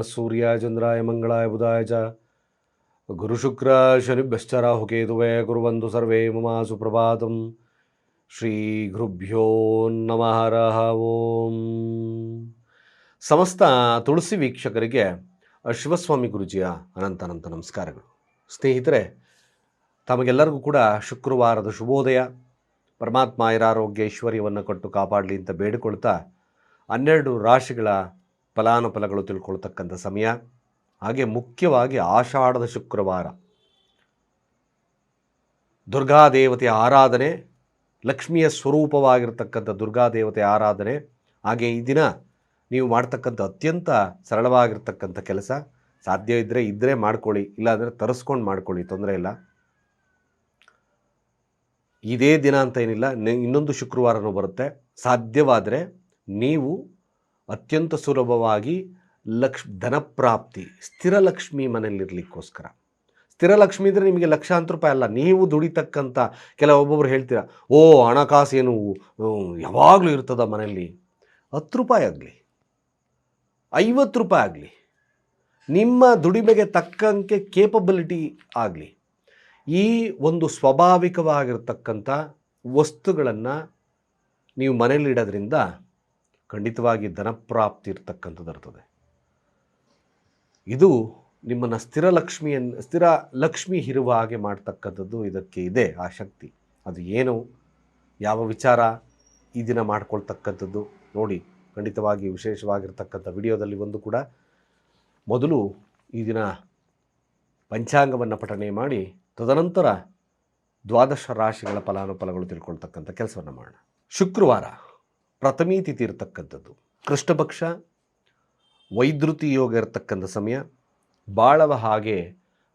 ನಮಃ ಸೂರ್ಯಾಯ ಚಂದ್ರಾಯ ಮಂಗಳಾಯ ಬುಧಾಯ ಚ ಗುರುಶುಕ್ರ ಶನಿಭ್ಯಶ್ಚ ರಾಹುಕೇತುವೇ ಕುರುವಂತು ಸರ್ವೇ ಮಮ ಸುಪ್ರಭಾತಂ ಶ್ರೀ ಗುರುಭ್ಯೋ ನಮಃ ಓಂ ಸಮಸ್ತ ತುಳಸಿ ವೀಕ್ಷಕರಿಗೆ ಶಿವಸ್ವಾಮಿ ಗುರುಜಿಯ ಅನಂತ ಅನಂತ ನಮಸ್ಕಾರಗಳು. ಸ್ನೇಹಿತರೆ, ತಮಗೆಲ್ಲರಿಗೂ ಕೂಡ ಶುಕ್ರವಾರದ ಶುಭೋದಯ. ಪರಮಾತ್ಮ ಐರಾರೋಗ್ಯ ಐಶ್ವರ್ಯವನ್ನು ಕೊಟ್ಟು ಕಾಪಾಡಲಿ ಅಂತ ಬೇಡಿಕೊಳ್ತಾ, ಹನ್ನೆರಡು ರಾಶಿಗಳ ಫಲಾನುಫಲಗಳು ತಿಳ್ಕೊಳ್ತಕ್ಕಂಥ ಸಮಯ. ಹಾಗೆ ಮುಖ್ಯವಾಗಿ ಆಷಾಢದ ಶುಕ್ರವಾರ. ದುರ್ಗಾದೇವತೆಯ ಆರಾಧನೆ, ಲಕ್ಷ್ಮಿಯ ಸ್ವರೂಪವಾಗಿರ್ತಕ್ಕಂಥ ದುರ್ಗಾದೇವತೆಯ ಆರಾಧನೆ. ಹಾಗೆ ಈ ದಿನ ನೀವು ಮಾಡ್ತಕ್ಕಂಥ ಅತ್ಯಂತ ಸರಳವಾಗಿರ್ತಕ್ಕಂಥ ಕೆಲಸ. ಸಾಧ್ಯ ಇದ್ದರೆ ಇದ್ದರೆ ಮಾಡ್ಕೊಳ್ಳಿ, ಇಲ್ಲಾಂದರೆ ತರಿಸ್ಕೊಂಡು ಮಾಡ್ಕೊಳ್ಳಿ, ತೊಂದರೆ ಇಲ್ಲ. ಇದೇ ದಿನ ಅಂತ ಏನಿಲ್ಲ, ಇನ್ನೊಂದು ಶುಕ್ರವಾರನೂ ಬರುತ್ತೆ. ಸಾಧ್ಯವಾದರೆ ನೀವು ಅತ್ಯಂತ ಸುಲಭವಾಗಿ ಲಕ್ಷ್, ಧನಪ್ರಾಪ್ತಿ ಸ್ಥಿರ ಲಕ್ಷ್ಮಿ ಮನೆಯಲ್ಲಿರಲಿಕ್ಕೋಸ್ಕರ. ಸ್ಥಿರ ಲಕ್ಷ್ಮಿ ಇದ್ದರೆ ನಿಮಗೆ ಲಕ್ಷಾಂತರ ರೂಪಾಯಿ ಅಲ್ಲ, ನೀವು ದುಡಿತಕ್ಕಂಥ ಕೆಲವೊಬ್ಬೊಬ್ರು ಹೇಳ್ತೀರಾ, ಓ, ಹಣಕಾಸೇನು ಯಾವಾಗಲೂ ಇರ್ತದ ಮನೆಯಲ್ಲಿ. ಹತ್ತು ರೂಪಾಯಿ ಆಗಲಿ, ಐವತ್ತು ರೂಪಾಯಿ ಆಗಲಿ, ನಿಮ್ಮ ದುಡಿಮೆಗೆ ತಕ್ಕಂಗೆ ಕೇಪಬಿಲಿಟಿ ಆಗಲಿ, ಈ ಒಂದು ಸ್ವಾಭಾವಿಕವಾಗಿರ್ತಕ್ಕಂಥ ವಸ್ತುಗಳನ್ನು ನೀವು ಮನೇಲಿಡೋದ್ರಿಂದ ಖಂಡಿತವಾಗಿ ಧನಪ್ರಾಪ್ತಿ ಇರ್ತಕ್ಕಂಥದ್ದು ಇರ್ತದೆ. ಇದು ನಿಮ್ಮನ್ನು ಸ್ಥಿರ ಲಕ್ಷ್ಮಿಯನ್ನು ಸ್ಥಿರ ಲಕ್ಷ್ಮಿ ಇರುವ ಹಾಗೆ ಮಾಡ್ತಕ್ಕಂಥದ್ದು ಇದಕ್ಕೆ ಇದೆ ಆ ಶಕ್ತಿ. ಅದು ಏನು, ಯಾವ ವಿಚಾರ ಈ ದಿನ ಮಾಡ್ಕೊಳ್ತಕ್ಕಂಥದ್ದು ನೋಡಿ, ಖಂಡಿತವಾಗಿ ವಿಶೇಷವಾಗಿರ್ತಕ್ಕಂಥ ವಿಡಿಯೋದಲ್ಲಿ ಒಂದು ಕೂಡ. ಮೊದಲು ಈ ದಿನ ಪಂಚಾಂಗವನ್ನು ಪಠನೆ ಮಾಡಿ, ತದನಂತರ ದ್ವಾದಶ ರಾಶಿಗಳ ಫಲಾನುಫಲಗಳು ತಿಳ್ಕೊಳ್ತಕ್ಕಂಥ ಕೆಲಸವನ್ನು ಮಾಡೋಣ. ಶುಕ್ರವಾರ. ಪ್ರಥಮೀ ತಿಥಿ ಇರತಕ್ಕಂಥದ್ದು. ಕೃಷ್ಣಪಕ್ಷ ವೈದ್ರುತಿ ಯೋಗ ಇರತಕ್ಕಂಥ ಸಮಯ, ಬಾಳವ ಹಾಗೆ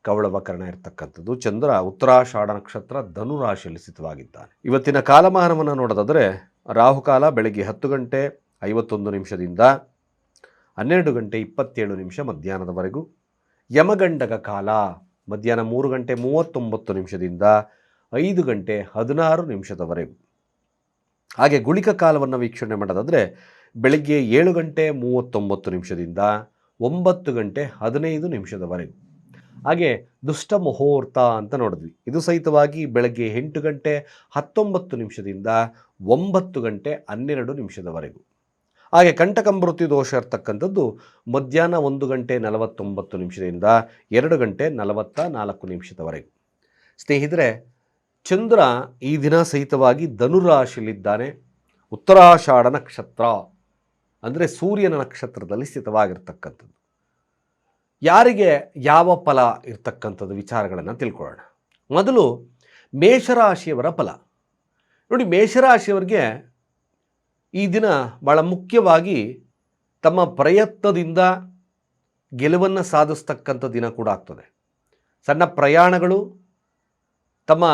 ಕವಳವ ಕರ್ಣ ಇರತಕ್ಕಂಥದ್ದು. ಚಂದ್ರ ಉತ್ತರಾಷಾಢ ನಕ್ಷತ್ರ ಧನುರಾಶಿಯಲ್ಲಿ ಸ್ಥಿತವಾಗಿದ್ದಾನೆ. ಇವತ್ತಿನ ಕಾಲಮಾನವನ್ನು ನೋಡೋದಾದರೆ ರಾಹುಕಾಲ ಬೆಳಗ್ಗೆ ಹತ್ತು ಗಂಟೆ ಐವತ್ತೊಂದು ನಿಮಿಷದಿಂದ ಹನ್ನೆರಡು ಗಂಟೆ ಇಪ್ಪತ್ತೇಳು ನಿಮಿಷ ಮಧ್ಯಾಹ್ನದವರೆಗೂ. ಯಮಗಂಡಕ ಕಾಲ ಮಧ್ಯಾಹ್ನ ಮೂರು ಗಂಟೆ ಮೂವತ್ತೊಂಬತ್ತು ನಿಮಿಷದಿಂದ ಐದು ಗಂಟೆ ಹದಿನಾರು ನಿಮಿಷದವರೆಗೂ. ಹಾಗೆ ಗುಳಿಕ ಕಾಲವನ್ನು ವೀಕ್ಷಣೆ ಮಾಡೋದಾದರೆ ಬೆಳಗ್ಗೆ ಏಳು ಗಂಟೆ ಮೂವತ್ತೊಂಬತ್ತು ನಿಮಿಷದಿಂದ ಒಂಬತ್ತು ಗಂಟೆ ಹದಿನೈದು ನಿಮಿಷದವರೆಗೂ. ಹಾಗೆ ದುಷ್ಟ ಮುಹೂರ್ತ ಅಂತ ನೋಡಿದ್ವಿ. ಇದು ಸಹಿತವಾಗಿ ಬೆಳಗ್ಗೆ ಎಂಟು ಗಂಟೆ ಹತ್ತೊಂಬತ್ತು ನಿಮಿಷದಿಂದ ಒಂಬತ್ತು ಗಂಟೆ ಹನ್ನೆರಡು ನಿಮಿಷದವರೆಗೂ. ಹಾಗೆ ಕಂಟಕಂಬೃತಿ ದೋಷ ಇರ್ತಕ್ಕಂಥದ್ದು ಮಧ್ಯಾಹ್ನ ಒಂದು ಗಂಟೆ ನಲವತ್ತೊಂಬತ್ತು ನಿಮಿಷದಿಂದ ಎರಡು ಗಂಟೆ ನಲವತ್ತ ನಾಲ್ಕು ನಿಮಿಷದವರೆಗೂ. ಸ್ನೇಹಿತರೆ ಚಂದ್ರ ಈ ದಿನ ಸಹಿತವಾಗಿ ಧನುರಾಶಿಯಲ್ಲಿದ್ದಾನೆ. ಉತ್ತರಾಷಾಢ ನಕ್ಷತ್ರ ಅಂದರೆ ಸೂರ್ಯನ ನಕ್ಷತ್ರದಲ್ಲಿ ಸ್ಥಿತವಾಗಿರ್ತಕ್ಕಂಥದ್ದು. ಯಾರಿಗೆ ಯಾವ ಫಲ ಇರ್ತಕ್ಕಂಥದ್ದು ವಿಚಾರಗಳನ್ನು ತಿಳ್ಕೊಳ್ಳೋಣ. ಮೊದಲು ಮೇಷರಾಶಿಯವರ ಫಲ. ನೋಡಿ, ಮೇಷರಾಶಿಯವರಿಗೆ ಈ ದಿನ ಭಾಳ ಮುಖ್ಯವಾಗಿ ತಮ್ಮ ಪ್ರಯತ್ನದಿಂದ ಗೆಲುವನ್ನು ಸಾಧಿಸ್ತಕ್ಕಂಥ ದಿನ ಕೂಡ ಆಗ್ತದೆ. ಸಣ್ಣ ಪ್ರಯಾಣಗಳು, ತಮ್ಮ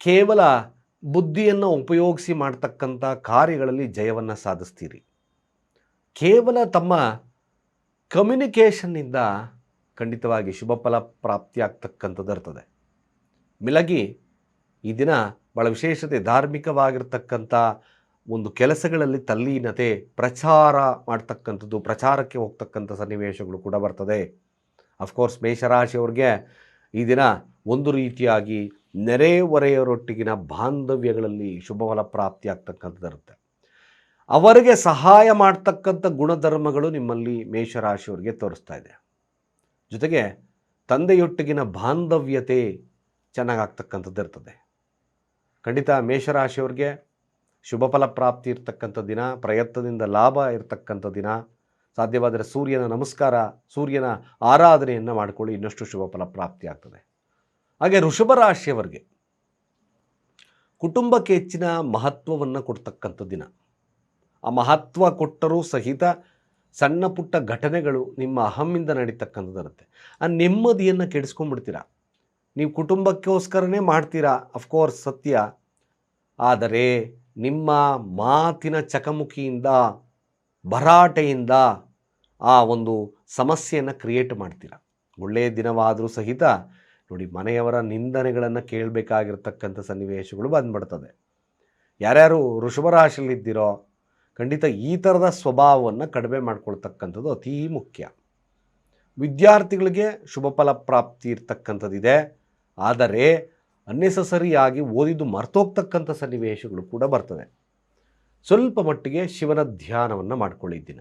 ಕೇವಲ ಬುದ್ಧಿಯನ್ನು ಉಪಯೋಗಿಸಿ ಮಾಡ್ತಕ್ಕಂಥ ಕಾರ್ಯಗಳಲ್ಲಿ ಜಯವನ್ನು ಸಾಧಿಸ್ತೀರಿ. ಕೇವಲ ತಮ್ಮ ಕಮ್ಯುನಿಕೇಷನ್ನಿಂದ ಖಂಡಿತವಾಗಿ ಶುಭ ಫಲ ಪ್ರಾಪ್ತಿಯಾಗ್ತಕ್ಕಂಥದ್ದು ಇರ್ತದೆ. ಮಿಲಗಿ ಈ ದಿನ ಭಾಳ ವಿಶೇಷತೆ ಧಾರ್ಮಿಕವಾಗಿರ್ತಕ್ಕಂಥ ಒಂದು ಕೆಲಸಗಳಲ್ಲಿ ತಲ್ಲೀನತೆ, ಪ್ರಚಾರ ಮಾಡ್ತಕ್ಕಂಥದ್ದು, ಪ್ರಚಾರಕ್ಕೆ ಹೋಗ್ತಕ್ಕಂಥ ಸನ್ನಿವೇಶಗಳು ಕೂಡ ಬರ್ತದೆ. ಅಫ್ಕೋರ್ಸ್ ಮೇಷರಾಶಿಯವ್ರಿಗೆ ಈ ದಿನ ಒಂದು ರೀತಿಯಾಗಿ ನೆರೆಹೊರೆಯವರೊಟ್ಟಿಗಿನ ಬಾಂಧವ್ಯಗಳಲ್ಲಿ ಶುಭ ಫಲ ಪ್ರಾಪ್ತಿ ಆಗ್ತಕ್ಕಂಥದ್ದು ಇರುತ್ತೆ. ಅವರಿಗೆ ಸಹಾಯ ಮಾಡ್ತಕ್ಕಂಥ ಗುಣಧರ್ಮಗಳು ನಿಮ್ಮಲ್ಲಿ ಮೇಷರಾಶಿಯವರಿಗೆ ತೋರಿಸ್ತಾ ಇದೆ. ಜೊತೆಗೆ ತಂದೆಯೊಟ್ಟಿಗಿನ ಬಾಂಧವ್ಯತೆ ಚೆನ್ನಾಗಾಗ್ತಕ್ಕಂಥದ್ದು ಇರ್ತದೆ. ಖಂಡಿತ ಮೇಷರಾಶಿಯವ್ರಿಗೆ ಶುಭ ಫಲ ಪ್ರಾಪ್ತಿ ಇರ್ತಕ್ಕಂಥ ದಿನ, ಪ್ರಯತ್ನದಿಂದ ಲಾಭ ಇರತಕ್ಕಂಥ ದಿನ, ಸಾಧ್ಯವಾದರೆ ಸೂರ್ಯನ ನಮಸ್ಕಾರ, ಸೂರ್ಯನ ಆರಾಧನೆಯನ್ನು ಮಾಡಿಕೊಳ್ಳಿ, ಇನ್ನಷ್ಟು ಶುಭ ಫಲ ಪ್ರಾಪ್ತಿ ಆಗ್ತದೆ ಹಾಗೆ ವೃಷಭ ರಾಶಿಯವರಿಗೆ ಕುಟುಂಬಕ್ಕೆ ಹೆಚ್ಚಿನ ಮಹತ್ವವನ್ನು ಕೊಡ್ತಕ್ಕಂಥ ದಿನ. ಆ ಮಹತ್ವ ಕೊಟ್ಟರೂ ಸಹಿತ ಸಣ್ಣ ಪುಟ್ಟ ಘಟನೆಗಳು ನಿಮ್ಮ ಅಹಮ್ಮಿಂದ ನಡೀತಕ್ಕಂಥದ್ದು ಇರುತ್ತೆ ಆ ನೆಮ್ಮದಿಯನ್ನು ಕೆಡಿಸ್ಕೊಂಡ್ಬಿಡ್ತೀರಾ? ನೀವು ಕುಟುಂಬಕ್ಕೋಸ್ಕರನೇ ಮಾಡ್ತೀರಾ? ಅಫ್ಕೋರ್ಸ್ ಸತ್ಯ. ಆದರೆ ನಿಮ್ಮ ಮಾತಿನ ಚಕಮುಖಿಯಿಂದ ಭರಾಟೆಯಿಂದ ಆ ಒಂದು ಸಮಸ್ಯೆಯನ್ನು ಕ್ರಿಯೇಟ್ ಮಾಡ್ತೀರಾ? ಒಳ್ಳೆಯ ದಿನವಾದರೂ ಸಹಿತ ನೋಡಿ, ಮನೆಯವರ ನಿಂದನೆಗಳನ್ನು ಕೇಳಬೇಕಾಗಿರ್ತಕ್ಕಂಥ ಸನ್ನಿವೇಶಗಳು ಬಂದ್ಬಿಡ್ತದೆ. ಯಾರ್ಯಾರು ವೃಷಭರಾಶಿಯಲ್ಲಿದ್ದೀರೋ ಖಂಡಿತ ಈ ಥರದ ಸ್ವಭಾವವನ್ನು ಕಡಿಮೆ ಮಾಡ್ಕೊಳ್ತಕ್ಕಂಥದ್ದು ಅತೀ ಮುಖ್ಯ. ವಿದ್ಯಾರ್ಥಿಗಳಿಗೆ ಶುಭ ಫಲ ಪ್ರಾಪ್ತಿ ಇರ್ತಕ್ಕಂಥದ್ದಿದೆ. ಆದರೆ, ಅನ್ನೆಸಸರಿಯಾಗಿ ಓದಿದ್ದು ಮರ್ತೋಗ್ತಕ್ಕಂಥ ಸನ್ನಿವೇಶಗಳು ಕೂಡ ಬರ್ತದೆ. ಸ್ವಲ್ಪ ಮಟ್ಟಿಗೆ ಶಿವನ ಧ್ಯಾನವನ್ನು ಮಾಡ್ಕೊಳ್ಳಿದ್ದಿನ.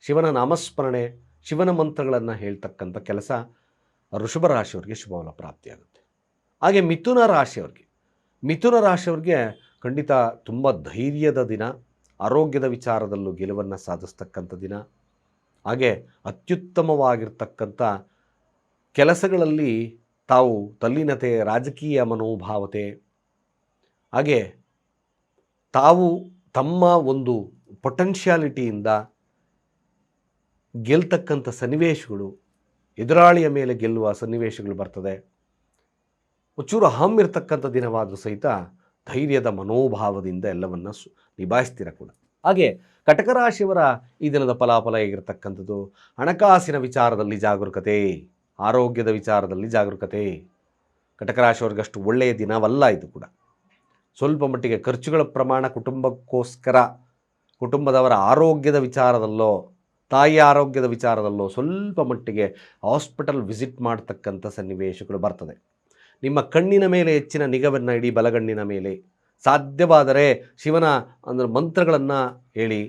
ಶಿವನ ನಾಮಸ್ಮರಣೆ, ಶಿವನ ಮಂತ್ರಗಳನ್ನು ಹೇಳ್ತಕ್ಕಂಥ ಕೆಲಸ ಋಷಭ ರಾಶಿಯವ್ರಿಗೆ ಶುಭ ಫಲ ಪ್ರಾಪ್ತಿಯಾಗುತ್ತೆ ಹಾಗೆ ಮಿಥುನ ರಾಶಿಯವ್ರಿಗೆ ಮಿಥುನ ರಾಶಿಯವ್ರಿಗೆ ಖಂಡಿತ ತುಂಬ ಧೈರ್ಯದ ದಿನ, ಆರೋಗ್ಯದ ವಿಚಾರದಲ್ಲೂ ಗೆಲುವನ್ನು ಸಾಧಿಸ್ತಕ್ಕಂಥ ದಿನ. ಹಾಗೆ ಅತ್ಯುತ್ತಮವಾಗಿರ್ತಕ್ಕಂಥ ಕೆಲಸಗಳಲ್ಲಿ ತಾವು ತಲ್ಲೀನತೆ, ರಾಜಕೀಯ ಮನೋಭಾವತೆ. ಹಾಗೆ ತಾವು ತಮ್ಮ ಒಂದು ಪೊಟೆನ್ಷಿಯಾಲಿಟಿಯಿಂದ ಗೆಲ್ತಕ್ಕಂಥ ಸನ್ನಿವೇಶಗಳು ಎದುರಾಳಿಯ ಮೇಲೆ ಗೆಲ್ಲುವ ಸನ್ನಿವೇಶಗಳು ಬರ್ತದೆ. ಒಂಚೂರು ಹಮ್ ಇರ್ತಕ್ಕಂಥ ದಿನವಾದರೂ ಸಹಿತ ಧೈರ್ಯದ ಮನೋಭಾವದಿಂದ ಎಲ್ಲವನ್ನು ಸು, ನಿಭಾಯಿಸ್ತೀರ ಕೂಡ. ಹಾಗೆ ಕಟಕ ರಾಶಿಯವರ ಈ ದಿನದ ಫಲಾಫಲ ಹೇಗಿರ್ತಕ್ಕಂಥದ್ದು? ಹಣಕಾಸಿನ ವಿಚಾರದಲ್ಲಿ ಜಾಗರೂಕತೆ, ಆರೋಗ್ಯದ ವಿಚಾರದಲ್ಲಿ ಜಾಗರೂಕತೆ. ಕಟಕ ರಾಶಿಯವರಿಗಷ್ಟು ಒಳ್ಳೆಯ ದಿನವಲ್ಲ ಇದು ಕೂಡ. ಸ್ವಲ್ಪ ಮಟ್ಟಿಗೆ ಖರ್ಚುಗಳ ಪ್ರಮಾಣ ಕುಟುಂಬಕ್ಕೋಸ್ಕರ, ಕುಟುಂಬದವರ ಆರೋಗ್ಯದ ವಿಚಾರದಲ್ಲೋ ತಾಯಿಯ ಆರೋಗ್ಯದ ವಿಚಾರದಲ್ಲೋ ಸ್ವಲ್ಪ ಮಟ್ಟಿಗೆ ಹಾಸ್ಪಿಟಲ್ ವಿಸಿಟ್ ಮಾಡ್ತಕ್ಕಂಥ ಸನ್ನಿವೇಶಗಳು ಬರ್ತದೆ. ನಿಮ್ಮ ಕಣ್ಣಿನ ಮೇಲೆ ಹೆಚ್ಚಿನ ನಿಗವನ್ನು ಇಡೀ, ಬಲಗಣ್ಣಿನ ಮೇಲೆ. ಸಾಧ್ಯವಾದರೆ ಶಿವನ ಅಂದರೆ ಮಂತ್ರಗಳನ್ನು ಹೇಳಿ,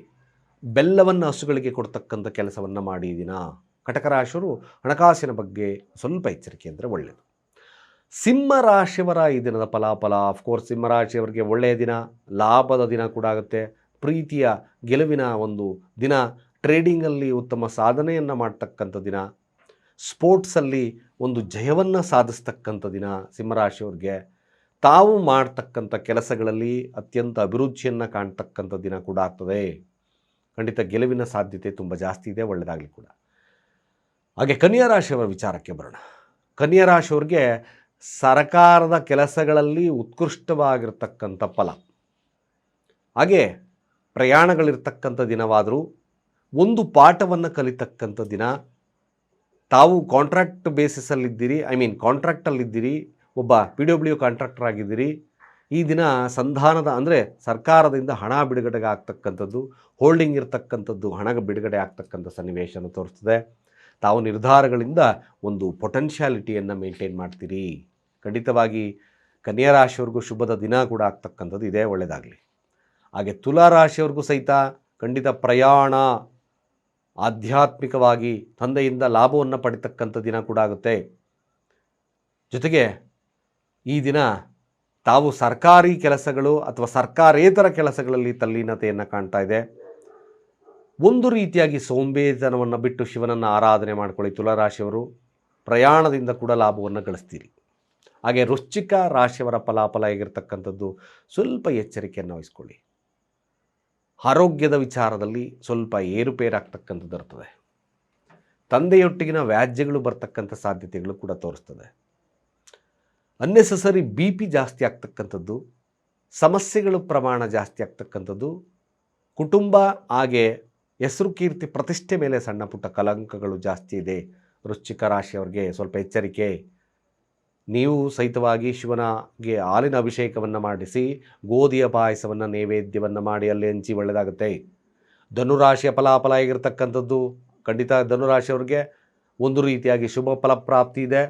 ಬೆಲ್ಲವನ್ನು ಹಸುಗಳಿಗೆ ಕೊಡ್ತಕ್ಕಂಥ ಕೆಲಸವನ್ನು ಮಾಡಿದಿನ ದಿನ. ಕಟಕ ರಾಶಿಯವರು ಹಣಕಾಸಿನ ಬಗ್ಗೆ ಸ್ವಲ್ಪ ಎಚ್ಚರಿಕೆ ಅಂದರೆ ಒಳ್ಳೆಯದು ಸಿಂಹರಾಶಿಯವರ ಈ ದಿನದ ಫಲಾಫಲ ಅಫ್ಕೋರ್ಸ್ ಸಿಂಹರಾಶಿಯವರಿಗೆ ಒಳ್ಳೆಯ ದಿನ, ಲಾಭದ ದಿನ ಕೂಡ ಆಗುತ್ತೆ. ಪ್ರೀತಿಯ ಗೆಲುವಿನ ಒಂದು ದಿನ ಟ್ರೇಡಿಂಗಲ್ಲಿ ಉತ್ತಮ ಸಾಧನೆಯನ್ನು ಮಾಡ್ತಕ್ಕಂಥ ದಿನ, ಸ್ಪೋರ್ಟ್ಸಲ್ಲಿ ಒಂದು ಜಯವನ್ನು ಸಾಧಿಸ್ತಕ್ಕಂಥ ದಿನ ಸಿಂಹರಾಶಿಯವ್ರಿಗೆ. ತಾವು ಮಾಡ್ತಕ್ಕಂಥ ಕೆಲಸಗಳಲ್ಲಿ ಅತ್ಯಂತ ಅಭಿರುಚಿಯನ್ನು ಕಾಣ್ತಕ್ಕಂಥ ದಿನ ಕೂಡ ಆಗ್ತದೆ. ಖಂಡಿತ ಗೆಲುವಿನ ಸಾಧ್ಯತೆ ತುಂಬ ಜಾಸ್ತಿ ಇದೆ ಒಳ್ಳೆಯದಾಗಲಿ ಕೂಡ. ಹಾಗೆ ಕನ್ಯಾ ರಾಶಿಯವರ ವಿಚಾರಕ್ಕೆ ಬರೋಣ. ಕನ್ಯಾ ರಾಶಿಯವ್ರಿಗೆ ಸರಕಾರದ ಕೆಲಸಗಳಲ್ಲಿ ಉತ್ಕೃಷ್ಟವಾಗಿರ್ತಕ್ಕಂಥ ಫಲ. ಹಾಗೆ ಪ್ರಯಾಣಗಳಿರ್ತಕ್ಕಂಥ ದಿನವಾದರೂ ಒಂದು ಪಾಠವನ್ನು ಕಲಿತಕ್ಕಂಥ ದಿನ ತಾವು ಕಾಂಟ್ರಾಕ್ಟ್ ಬೇಸಿಸಲ್ಲಿದ್ದೀರಿ ಐ ಮೀನ್ ಕಾಂಟ್ರಾಕ್ಟಲ್ಲಿದ್ದೀರಿ ಒಬ್ಬ ಪಿ ಡಬ್ಲ್ಯೂ ಕಾಂಟ್ರಾಕ್ಟರ್ ಆಗಿದ್ದೀರಿ, ಈ ದಿನ ಸಂಧಾನದ ಅಂದರೆ ಸರ್ಕಾರದಿಂದ ಹಣ ಬಿಡುಗಡೆಗೆ ಆಗ್ತಕ್ಕಂಥದ್ದು ಹೋಲ್ಡಿಂಗ್ ಇರತಕ್ಕಂಥದ್ದು, ಹಣ ಬಿಡುಗಡೆ ಆಗ್ತಕ್ಕಂಥ ಸನ್ನಿವೇಶನ ತೋರಿಸ್ತದೆ. ತಾವು ನಿರ್ಧಾರಗಳಿಂದ ಒಂದು ಪೊಟೆನ್ಷಿಯಾಲಿಟಿಯನ್ನು ಮೇಂಟೈನ್ ಮಾಡ್ತೀರಿ. ಖಂಡಿತವಾಗಿ ಕನ್ಯಾ ರಾಶಿಯವ್ರಿಗೂ ಶುಭದ ದಿನ ಕೂಡ ಆಗ್ತಕ್ಕಂಥದ್ದು ಇದೇ ಒಳ್ಳೆಯದಾಗಲಿ ಹಾಗೆ ತುಲಾ ರಾಶಿಯವ್ರಿಗೂ ಸಹಿತ ಖಂಡಿತ ಪ್ರಯಾಣ ಆಧ್ಯಾತ್ಮಿಕವಾಗಿ ತಂದೆಯಿಂದ ಲಾಭವನ್ನು ಪಡಿತಕ್ಕಂಥ ದಿನ ಕೂಡ ಆಗುತ್ತೆ. ಜೊತೆಗೆ ಈ ದಿನ ತಾವು ಸರ್ಕಾರಿ ಕೆಲಸಗಳು ಅಥವಾ ಸರ್ಕಾರೇತರ ಕೆಲಸಗಳಲ್ಲಿ ತಲ್ಲೀನತೆಯನ್ನು ಕಾಣ್ತಾ ಇದೆ. ಒಂದು ರೀತಿಯಾಗಿ ಸೋಂಬೇತನವನ್ನು ಬಿಟ್ಟು ಶಿವನನ್ನು ಆರಾಧನೆ ಮಾಡ್ಕೊಳ್ಳಿ ತುಲಾರಾಶಿಯವರು. ಪ್ರಯಾಣದಿಂದ ಕೂಡ ಲಾಭವನ್ನು ಗಳಿಸ್ತೀರಿ. ಹಾಗೆ ವೃಶ್ಚಿಕ ರಾಶಿಯವರ ಫಲಾಫಲ ಆಗಿರ್ತಕ್ಕಂಥದ್ದು ಸ್ವಲ್ಪ ಎಚ್ಚರಿಕೆಯನ್ನು ವಹಿಸ್ಕೊಳ್ಳಿ. ಆರೋಗ್ಯದ ವಿಚಾರದಲ್ಲಿ ಸ್ವಲ್ಪ ಏರುಪೇರಾಗ್ತಕ್ಕಂಥದ್ದು ಇರ್ತದೆ. ತಂದೆಯೊಟ್ಟಿಗಿನ ವ್ಯಾಜ್ಯಗಳು ಬರ್ತಕ್ಕಂಥ ಸಾಧ್ಯತೆಗಳು ಕೂಡ ತೋರಿಸ್ತದೆ. ಅನ್ನೆಸಸರಿ ಬಿ ಪಿ ಜಾಸ್ತಿ ಆಗ್ತಕ್ಕಂಥದ್ದು, ಸಮಸ್ಯೆಗಳು ಪ್ರಮಾಣ ಜಾಸ್ತಿ ಆಗ್ತಕ್ಕಂಥದ್ದು, ಕುಟುಂಬ ಹಾಗೆ ಹೆಸರು ಕೀರ್ತಿ ಪ್ರತಿಷ್ಠೆ ಮೇಲೆ ಸಣ್ಣ ಪುಟ್ಟ ಕಲಂಕಗಳು ಜಾಸ್ತಿ ಇದೆ. ವೃಶ್ಚಿಕ ರಾಶಿಯವ್ರಿಗೆ ಸ್ವಲ್ಪ ಎಚ್ಚರಿಕೆ ನೀವು ಸಹಿತವಾಗಿ ಶಿವನಿಗೆ ಹಾಲಿನ ಅಭಿಷೇಕವನ್ನು ಮಾಡಿಸಿ, ಗೋಧಿಯ ಪಾಯಸವನ್ನು, ನೈವೇದ್ಯವನ್ನು ಮಾಡಿ, ಅಲ್ಲಿ ಹಂಚಿ ಒಳ್ಳೆಯದಾಗುತ್ತೆ ಧನುರಾಶಿಯ ಫಲಾಫಲ ಆಗಿರ್ತಕ್ಕಂಥದ್ದು, ಖಂಡಿತ ಧನುರಾಶಿಯವ್ರಿಗೆ ಒಂದು ರೀತಿಯಾಗಿ ಶುಭ ಫಲಪ್ರಾಪ್ತಿ ಇದೆ.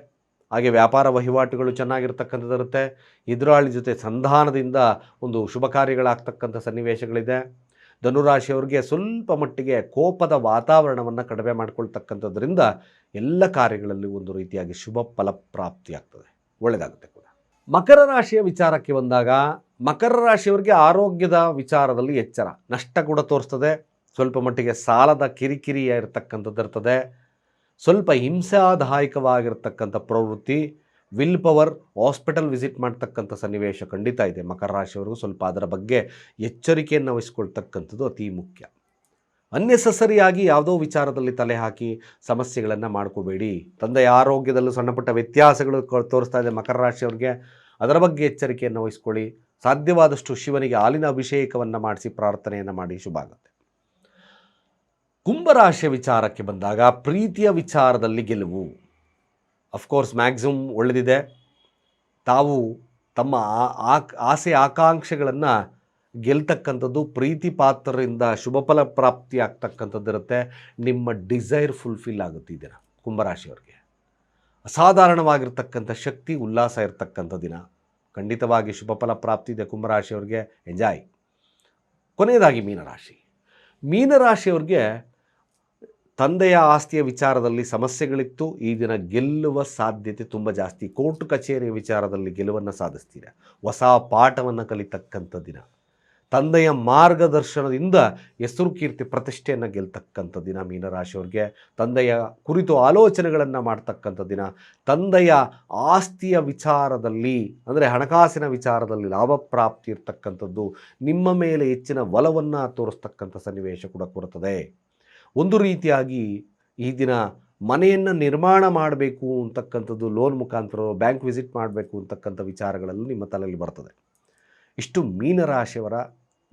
ಹಾಗೆ ವ್ಯಾಪಾರ ವಹಿವಾಟುಗಳು ಚೆನ್ನಾಗಿರ್ತಕ್ಕಂಥದ್ದಿರುತ್ತೆ ಎದುರಾಳಿ ಜೊತೆ ಸಂಧಾನದಿಂದ ಒಂದು ಶುಭ ಕಾರ್ಯಗಳಾಗ್ತಕ್ಕಂಥ ಸನ್ನಿವೇಶಗಳಿದೆ. ಧನುರಾಶಿಯವ್ರಿಗೆ ಸ್ವಲ್ಪ ಮಟ್ಟಿಗೆ ಕೋಪದ ವಾತಾವರಣವನ್ನು ಕಡಿಮೆ ಮಾಡಿಕೊಳ್ತಕ್ಕಂಥದ್ರಿಂದ ಎಲ್ಲ ಕಾರ್ಯಗಳಲ್ಲಿ ಒಂದು ರೀತಿಯಾಗಿ ಶುಭ ಫಲಪ್ರಾಪ್ತಿಯಾಗ್ತದೆ ಒಳ್ಳೆಯದಾಗುತ್ತೆ ಕೂಡ. ಮಕರ ರಾಶಿಯ ವಿಚಾರಕ್ಕೆ ಬಂದಾಗ, ಮಕರ ರಾಶಿಯವರಿಗೆ ಆರೋಗ್ಯದ ವಿಚಾರದಲ್ಲಿ ಎಚ್ಚರ. ನಷ್ಟ ಕೂಡ ತೋರಿಸ್ತದೆ. ಸ್ವಲ್ಪ ಮಟ್ಟಿಗೆ ಸಾಲದ ಕಿರಿಕಿರಿಯ ಇರತಕ್ಕಂಥದ್ದು ಇರ್ತದೆ ಸ್ವಲ್ಪ ಹಿಂಸಾದಾಯಕವಾಗಿರ್ತಕ್ಕಂಥ ಪ್ರವೃತ್ತಿ. ವಿಲ್ ಪವರ್ ಹಾಸ್ಪಿಟಲ್ ವಿಸಿಟ್ ಮಾಡ್ತಕ್ಕಂಥ ಸನ್ನಿವೇಶ ಖಂಡಿತ ಇದೆ. ಮಕರ ರಾಶಿಯವರು ಸ್ವಲ್ಪ ಅದರ ಬಗ್ಗೆ ಎಚ್ಚರಿಕೆಯನ್ನು ವಹಿಸ್ಕೊಳ್ತಕ್ಕಂಥದ್ದು ಅತಿ ಮುಖ್ಯ. ಅನ್ನೆಸಸರಿಯಾಗಿ ಯಾವುದೋ ವಿಚಾರದಲ್ಲಿ ತಲೆ ಹಾಕಿ ಸಮಸ್ಯೆಗಳನ್ನು ಮಾಡ್ಕೋಬೇಡಿ. ತಂದೆಯ ಆರೋಗ್ಯದಲ್ಲೂ ಸಣ್ಣಪುಟ್ಟ ವ್ಯತ್ಯಾಸಗಳು ತೋರಿಸ್ತಾ ಇದೆ ಮಕರ ರಾಶಿಯವ್ರಿಗೆ. ಅದರ ಬಗ್ಗೆ ಎಚ್ಚರಿಕೆಯನ್ನು ವಹಿಸ್ಕೊಳ್ಳಿ. ಸಾಧ್ಯವಾದಷ್ಟು ಶಿವನಿಗೆ ಹಾಲಿನ ಅಭಿಷೇಕವನ್ನು ಮಾಡಿಸಿ ಪ್ರಾರ್ಥನೆಯನ್ನು ಮಾಡಿ ಶುಭ ಆಗುತ್ತೆ. ಕುಂಭರಾಶಿಯ ವಿಚಾರಕ್ಕೆ ಬಂದಾಗ ಪ್ರೀತಿಯ ವಿಚಾರದಲ್ಲಿ ಗೆಲುವು. ಅಫ್ಕೋರ್ಸ್ ಮ್ಯಾಕ್ಸಿಮಮ್ ಒಳ್ಳೆದಿದೆ. ತಾವು ತಮ್ಮ ಆಸೆ ಆಕಾಂಕ್ಷೆಗಳನ್ನು ಗೆಲ್ತಕ್ಕಂಥದ್ದು ಪ್ರೀತಿ ಪಾತ್ರರಿಂದ ಶುಭ ಫಲ ಪ್ರಾಪ್ತಿ ಆಗ್ತಕ್ಕಂಥದ್ದು ಇರುತ್ತೆ ನಿಮ್ಮ ಡಿಸೈರ್ ಫುಲ್ಫಿಲ್ ಆಗುತ್ತೆ ಈ ದಿನ ಕುಂಭರಾಶಿಯವರಿಗೆ. ಅಸಾಧಾರಣವಾಗಿರ್ತಕ್ಕಂಥ ಶಕ್ತಿ, ಉಲ್ಲಾಸ ಇರತಕ್ಕಂಥ ದಿನ. ಖಂಡಿತವಾಗಿ ಶುಭ ಫಲ ಪ್ರಾಪ್ತಿ ಇದೆ ಕುಂಭರಾಶಿಯವರಿಗೆ. ಎಂಜಾಯ್ ಕೊನೆಯದಾಗಿ ಮೀನರಾಶಿ. ಮೀನರಾಶಿಯವ್ರಿಗೆ ತಂದೆಯ ಆಸ್ತಿಯ ವಿಚಾರದಲ್ಲಿ ಸಮಸ್ಯೆಗಳಿತ್ತು. ಈ ದಿನ ಗೆಲ್ಲುವ ಸಾಧ್ಯತೆ ತುಂಬ ಜಾಸ್ತಿ. ಕೋರ್ಟ್ ಕಚೇರಿಯ ವಿಚಾರದಲ್ಲಿ ಗೆಲುವನ್ನು ಸಾಧಿಸ್ತೀರಾ? ಹೊಸ ಪಾಠವನ್ನು ಕಲಿತಕ್ಕಂಥ ದಿನ. ತಂದೆಯ ಮಾರ್ಗದರ್ಶನದಿಂದ ಹೆಸರು ಕೀರ್ತಿ ಪ್ರತಿಷ್ಠೆಯನ್ನು ಗೆಲ್ತಕ್ಕಂಥ ದಿನ ಮೀನರಾಶಿಯವ್ರಿಗೆ. ತಂದೆಯ ಕುರಿತು ಆಲೋಚನೆಗಳನ್ನು ಮಾಡ್ತಕ್ಕಂಥ ದಿನ. ತಂದೆಯ ಆಸ್ತಿಯ ವಿಚಾರದಲ್ಲಿ, ಅಂದರೆ ಹಣಕಾಸಿನ ವಿಚಾರದಲ್ಲಿ ಲಾಭ ಪ್ರಾಪ್ತಿ ಇರ್ತಕ್ಕಂಥದ್ದು ನಿಮ್ಮ ಮೇಲೆ ಹೆಚ್ಚಿನ ಒಲವನ್ನು ತೋರಿಸ್ತಕ್ಕಂಥ ಸನ್ನಿವೇಶ ಕೂಡ ಕೊಡುತ್ತದೆ ಒಂದು ರೀತಿಯಾಗಿ ಈ ದಿನ ಮನೆಯನ್ನು ನಿರ್ಮಾಣ ಮಾಡಬೇಕು ಅಂತಕ್ಕಂಥದ್ದು ಲೋನ್ ಮುಖಾಂತರ ಬ್ಯಾಂಕ್ ವಿಸಿಟ್ ಮಾಡಬೇಕು ಅಂತಕ್ಕಂಥ ವಿಚಾರಗಳಲ್ಲಿ ನಿಮ್ಮ ತಲೆಯಲ್ಲಿ ಬರ್ತದೆ. ಇಷ್ಟು ಮೀನರಾಶಿಯವರ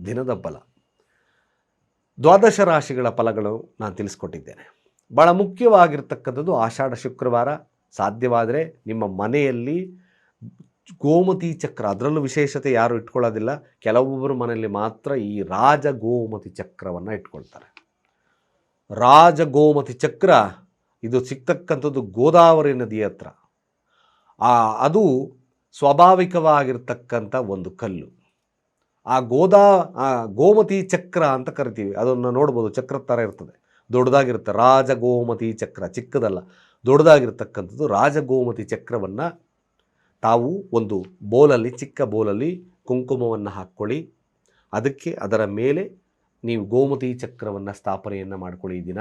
ದಿನದ ಬಲ ದ್ವಾದಶ ರಾಶಿಗಳ ಫಲಗಳು ನಾನು ತಿಳಿಸ್ಕೊಟ್ಟಿದ್ದೇನೆ. ಭಾಳ ಮುಖ್ಯವಾಗಿರ್ತಕ್ಕಂಥದ್ದು ಆಷಾಢ ಶುಕ್ರವಾರ. ಸಾಧ್ಯವಾದರೆ ನಿಮ್ಮ ಮನೆಯಲ್ಲಿ ಗೋಮತಿ ಚಕ್ರ, ಅದರಲ್ಲೂ ವಿಶೇಷತೆ ಯಾರು ಇಟ್ಕೊಳ್ಳೋದಿಲ್ಲ. ಕೆಲವೊಬ್ಬರು ಮನೆಯಲ್ಲಿ ಮಾತ್ರ ಈ ರಾಜ ಗೋಮತಿ ಚಕ್ರವನ್ನು ಇಟ್ಕೊಳ್ತಾರೆ. ರಾಜ ಗೋಮತಿ ಚಕ್ರ, ಇದು ಸಿಗ್ತಕ್ಕಂಥದ್ದು ಗೋದಾವರಿ ನದಿ ಹತ್ರ. ಆ, ಅದು ಸ್ವಾಭಾವಿಕವಾಗಿರ್ತಕ್ಕಂಥ ಒಂದು ಕಲ್ಲು. ಆ ಗೋದಾ, ಆ ಗೋಮತಿ ಚಕ್ರ ಅಂತ ಕರಿತೀವಿ. ಅದನ್ನು ನೋಡ್ಬೋದು ಚಕ್ರ ಥರ ಇರ್ತದೆ. ದೊಡ್ಡದಾಗಿರುತ್ತೆ ರಾಜ ಗೋಮತಿ ಚಕ್ರ, ಚಿಕ್ಕದಲ್ಲ. ದೊಡ್ಡದಾಗಿರ್ತಕ್ಕಂಥದ್ದು ರಾಜ ಗೋಮತಿ ಚಕ್ರವನ್ನು ತಾವು ಒಂದು ಬೋಲಲ್ಲಿ, ಚಿಕ್ಕ ಬೋಲಲ್ಲಿ ಕುಂಕುಮವನ್ನು ಹಾಕ್ಕೊಳ್ಳಿ. ಅದಕ್ಕೆ ಅದರ ಮೇಲೆ ನೀವು ಗೋಮತಿ ಚಕ್ರವನ್ನು ಸ್ಥಾಪನೆಯನ್ನು ಮಾಡ್ಕೊಳ್ಳಿ ದಿನ.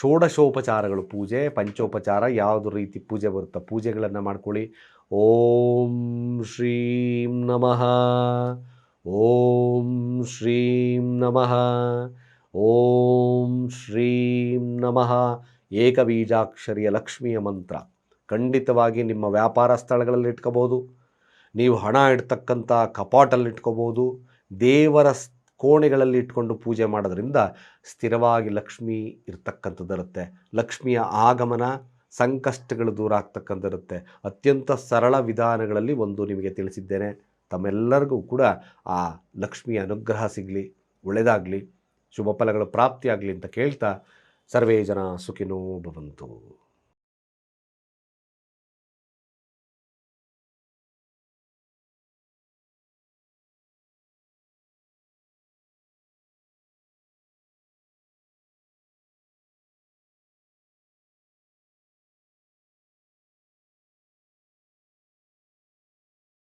ಷೋಡಶೋಪಚಾರಗಳು ಪೂಜೆ, ಪಂಚೋಪಚಾರ, ಯಾವುದು ರೀತಿ ಪೂಜೆ ಬರುತ್ತೋ ಪೂಜೆಗಳನ್ನು ಮಾಡ್ಕೊಳ್ಳಿ. ಓಂ ಶ್ರೀಂ ನಮಃ. ಓಂ ಶ್ರೀಂ ನಮಃ. ಓಂ ಶ್ರೀಂ ನಮಃ. ಏಕಬೀಜಾಕ್ಷರಿಯ ಲಕ್ಷ್ಮಿಯ ಮಂತ್ರ. ಖಂಡಿತವಾಗಿ ನಿಮ್ಮ ವ್ಯಾಪಾರ ಸ್ಥಳಗಳಲ್ಲಿ ಇಟ್ಕೋಬೋದು ನೀವು ಹಣ ಇಡ್ತಕ್ಕಂಥ ಕಪಾಟಲ್ಲಿ ಇಟ್ಕೋಬೋದು ದೇವರ ಕೋಣೆಗಳಲ್ಲಿ ಇಟ್ಕೊಂಡು ಪೂಜೆ ಮಾಡೋದ್ರಿಂದ ಸ್ಥಿರವಾಗಿ ಲಕ್ಷ್ಮಿ ಇರ್ತಕ್ಕಂಥದ್ದಿರುತ್ತೆ. ಲಕ್ಷ್ಮಿಯ ಆಗಮನ ಸಂಕಷ್ಟಗಳು ದೂರ ಆಗ್ತಕ್ಕಂಥದ್ದಿರುತ್ತೆ. ಅತ್ಯಂತ ಸರಳ ವಿಧಾನಗಳಲ್ಲಿ ಒಂದು ನಿಮಗೆ ತಿಳಿಸಿದ್ದೇನೆ. ತಮ್ಮೆಲ್ಲರಿಗೂ ಕೂಡ ಆ ಲಕ್ಷ್ಮಿಯ ಅನುಗ್ರಹ ಸಿಗಲಿ ಒಳ್ಳೆಯದಾಗಲಿ ಶುಭ ಫಲಗಳು ಪ್ರಾಪ್ತಿಯಾಗಲಿ ಅಂತ ಕೇಳ್ತಾ ಸರ್ವೇ ಜನ ಸುಖಿನೋ ಭವಂತು.